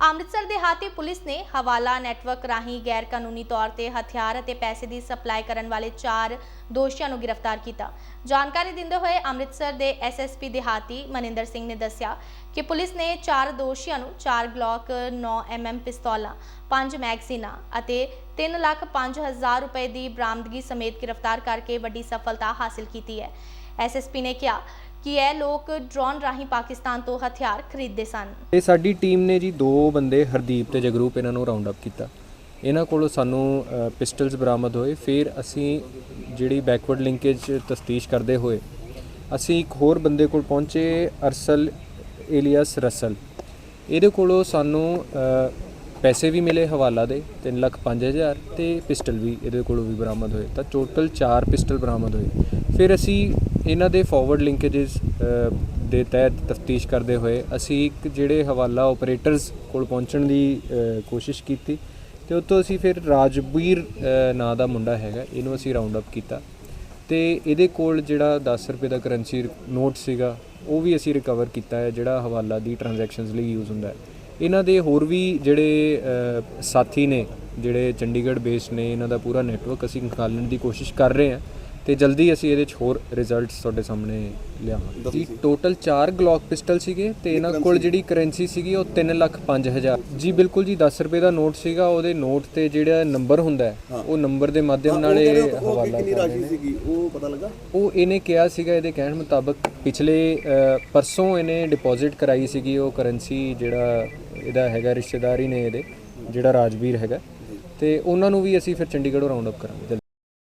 ਅੰਮ੍ਰਿਤਸਰ ਦੇ ਹਾਤੀ ਪੁਲਿਸ ਨੇ ਹਵਾਲਾ ਨੈਟਵਰਕ ਰਾਹੀਂ ਗੈਰ ਕਾਨੂੰਨੀ ਤੌਰ ਤੇ ਹਥਿਆਰ ਅਤੇ ਪੈਸੇ ਦੀ ਸਪਲਾਈ ਕਰਨ ਵਾਲੇ 4 ਦੋਸ਼ੀਆਂ ਨੂੰ ਗ੍ਰਿਫਤਾਰ ਕੀਤਾ। ਜਾਣਕਾਰੀ ਦਿੰਦੇ ਹੋਏ ਅੰਮ੍ਰਿਤਸਰ ਦੇ ਐਸਐਸਪੀ ਦਿਹਾਤੀ ਮਨਿੰਦਰ ਸਿੰਘ ਨੇ ਦੱਸਿਆ ਕਿ ਪੁਲਿਸ ਨੇ 4 ਦੋਸ਼ੀਆਂ ਨੂੰ 4 ਗਲੌਕ 9 ਐਮਐਮ ਪਿਸਤੌਲਾਂ 5 ਮੈਗਜ਼ੀਨਾਂ ਅਤੇ 3 ਲੱਖ 5000 ਰੁਪਏ ਦੀ ਬਰਾਮਦਗੀ ਸਮੇਤ ਗ੍ਰਿਫਤਾਰ ਕਰਕੇ ਵੱਡੀ ਸਫਲਤਾ ਹਾਸਲ ਕੀਤੀ ਹੈ। ਐਸਐਸਪੀ ਨੇ ਕਿਹਾ ਕਿ ਇਹ ਲੋਕ ਡਰੋਨ ਰਾਹੀਂ ਪਾਕਿਸਤਾਨ ਤੋਂ ਹਥਿਆਰ ਖਰੀਦਦੇ ਸਨ। ਇਹ ਸਾਡੀ ਟੀਮ ਨੇ ਜੀ ਦੋ ਬੰਦੇ, ਹਰਦੀਪ ਤੇ ਜਗਰੂਪ, ਇਹਨਾਂ ਨੂੰ ਰਾਉਂਡ ਅਪ ਕੀਤਾ। ਇਹਨਾਂ ਕੋਲੋਂ ਸਾਨੂੰ ਪਿਸਟਲਸ ਬਰਾਮਦ ਹੋਏ। ਫਿਰ ਅਸੀਂ ਜਿਹੜੀ ਬੈਕਵਰਡ ਲਿੰਕੇਜ ਤਫਤੀਸ਼ ਕਰਦੇ ਹੋਏ, ਅਸੀਂ ਇੱਕ ਹੋਰ ਬੰਦੇ ਕੋਲ ਪਹੁੰਚੇ, ਅਰਸਲ ਏਲੀਅਸ ਰਸਲ। ਇਹਦੇ ਕੋਲੋਂ ਸਾਨੂੰ ਪੈਸੇ ਵੀ ਮਿਲੇ ਹਵਾਲਾ ਦੇ 3 ਲੱਖ 5000 ਤੇ ਪਿਸਟਲ ਵੀ ਇਹਦੇ ਕੋਲੋਂ ਵੀ ਬਰਾਮਦ ਹੋਏ। ਤਾਂ ਟੋਟਲ 4 ਪਿਸਟਲ ਬਰਾਮਦ ਹੋਏ। ਫਿਰ ਅਸੀਂ ਇਹਨਾਂ ਦੇ ਫਾਰਵਰਡ ਲਿੰਕੇजेस ਦੇ ਤਹਿਤ ਤਫਤੀਸ਼ ਕਰਦੇ ਹੋਏ ਅਸੀਂ ਇੱਕ ਜਿਹੜੇ ਹਵਾਲਾ ਆਪਰੇਟਰਸ ਕੋਲ ਪਹੁੰਚਣ ਦੀ ਕੋਸ਼ਿਸ਼ ਕੀਤੀ ਤੇ ਉਤੋਂ ਅਸੀਂ ਫਿਰ ਰਾਜਵੀਰ ਨਾਂ ਦਾ ਮੁੰਡਾ ਹੈਗਾ, ਇਹਨੂੰ ਅਸੀਂ ਰਾਉਂਡ ਅਪ ਕੀਤਾ ਤੇ ਇਹਦੇ ਕੋਲ ਜਿਹੜਾ 10 ਰੁਪਏ ਦਾ ਕਰੰਸੀ ਨੋਟ ਸੀਗਾ, ਉਹ ਵੀ ਅਸੀਂ ਰਿਕਵਰ ਕੀਤਾ ਹੈ, ਜਿਹੜਾ ਹਵਾਲਾ ਦੀ ਟ੍ਰਾਂਜੈਕਸ਼ਨਸ ਲਈ ਯੂਜ਼ ਹੁੰਦਾ ਹੈ। ਇਹਨਾਂ ਦੇ ਹੋਰ ਵੀ ਜਿਹੜੇ ਸਾਥੀ ਨੇ, ਜਿਹੜੇ ਚੰਡੀਗੜ੍ਹ ਬੇਸਡ ਨੇ, ਇਹਨਾਂ ਦਾ ਪੂਰਾ ਨੈਟਵਰਕ ਅਸੀਂ ਨਿਕਾਲਣ ਦੀ ਕੋਸ਼ਿਸ਼ ਕਰ ਰਹੇ ਹਾਂ। ਤੇ ਜਲਦੀ ਅਸੀਂ ਇਹਦੇ 'ਚ ਹੋਰ ਰਿਜ਼ਲਟਸ ਤੁਹਾਡੇ ਸਾਹਮਣੇ ਲਿਆਵਾਂਗੇ। ਜੀ ਟੋਟਲ 4 ਗਲੌਕ ਪਿਸਟਲ ਸੀਗੇ ਤੇ ਇਹਨਾਂ ਕੋਲ ਜਿਹੜੀ ਕਰੰਸੀ ਸੀਗੀ ਉਹ 3 ਲੱਖ 5000 ਜੀ ਬਿਲਕੁਲ ਜੀ 10 ਰੁਪਏ ਦਾ ਨੋਟ ਸੀਗਾ ਉਹਦੇ ਨੋਟ ਤੇ ਜਿਹੜਾ ਨੰਬਰ ਹੁੰਦਾ ਹੈ ਉਹ ਨੰਬਰ ਦੇ ਮਾਧਿਅਮ ਨਾਲ ਇਹ ਹਵਾਲਾ ਕਿੰਨੀ ਰਾਸ਼ੀ ਸੀਗੀ ਉਹ ਪਤਾ ਲੱਗਾ? ਉਹ ਇਹਨੇ ਕਿਹਾ ਸੀਗਾ ਇਹਦੇ ਕਹਿਣ ਮੁਤਾਬਕ ਪਿਛਲੇ ਪਰਸੋਂ ਇਹਨੇ ਡਿਪੋਜ਼ਿਟ ਕਰਾਈ ਸੀਗੀ ਉਹ ਕਰੰਸੀ ਜਿਹੜਾ ਇਹਦਾ ਹੈਗਾ ਰਿਸ਼ਤੇਦਾਰੀ ਨੇ ਇਹਦੇ ਜਿਹੜਾ ਰਾਜਵੀਰ ਹੈਗਾ। ਤੇ ਉਹਨਾਂ ਨੂੰ ਵੀ ਅਸੀਂ ਫਿਰ ਚੰਡੀਗੜ੍ਹੋਂ ਰਾਉਂਡ ਅਪ ਕਰਾਂਗੇ